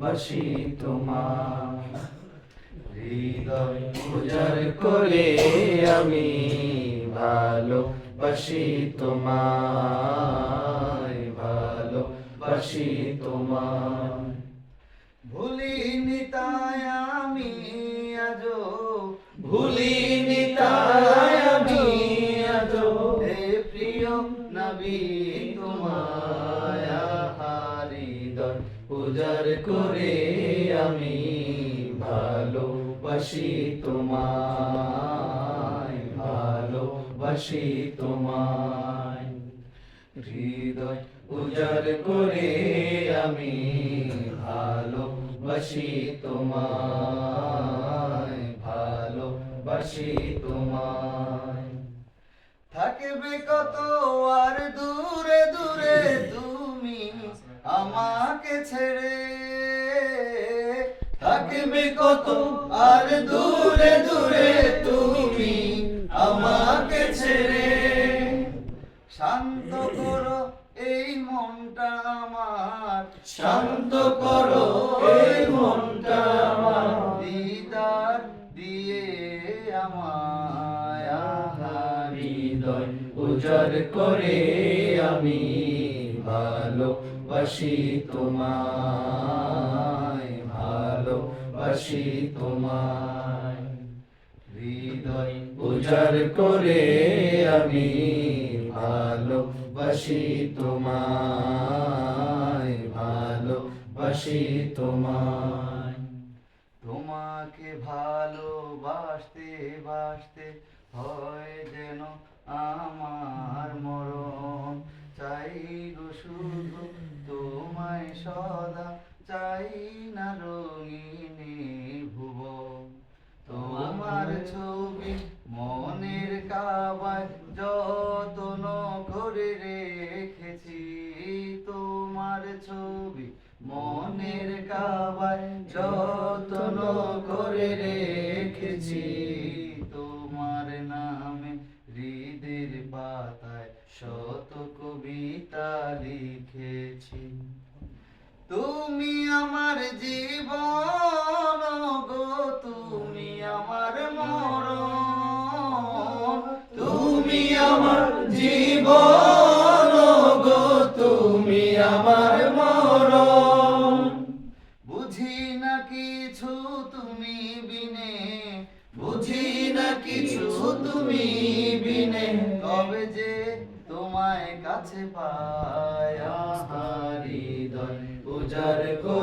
বাসি তোমার হৃদয় উজাড় করে আমি ভালো বাসি তোমার ভালো বাসি তোমার ভুলিনি তাই উজাড় করে আমি ভালোবাসি তোমায় ভালোবাসি তোমায়। হৃদয় উজাড় করে আমি ভালোবাসি তোমায় ভালোবাসি তোমায়। থাকবে কত আর থাকবে কত? আর দূরে দূরে তুমি আমাকে ছেড়ে। শান্ত করো এই মনটা আমার। শান্ত করো এই মনটা আমার। দিদার দিয়ে আমায় আহারি হৃদয় উজাড় করে আমি ভালোবাসি তোমায়। ভালোবাসি তোমায়। হৃদয় উজাড় করে আমি ভালোবাসি তোমায় ভালোবাসি তোমায়। তোমাকে ভালোবাসতে, বাসতে হয় যেন আমার মরণ। চাই গো শুধু তোমায় সদা, চাই না রঙিনী করে রেখেছি তোমার ছবি, মনের কাবায় যত্ন করে রেখেছি তোমার নামে হৃদের পাতায় শত কবিতা লিখেছি। তুমি আমার জীবন আমার মরণ। বুঝি না কিছু তুমি বিনে বুঝি না কিছু তুমি বিনে। কবে যে তোমায় কাছে পায় হৃদয় উজার করে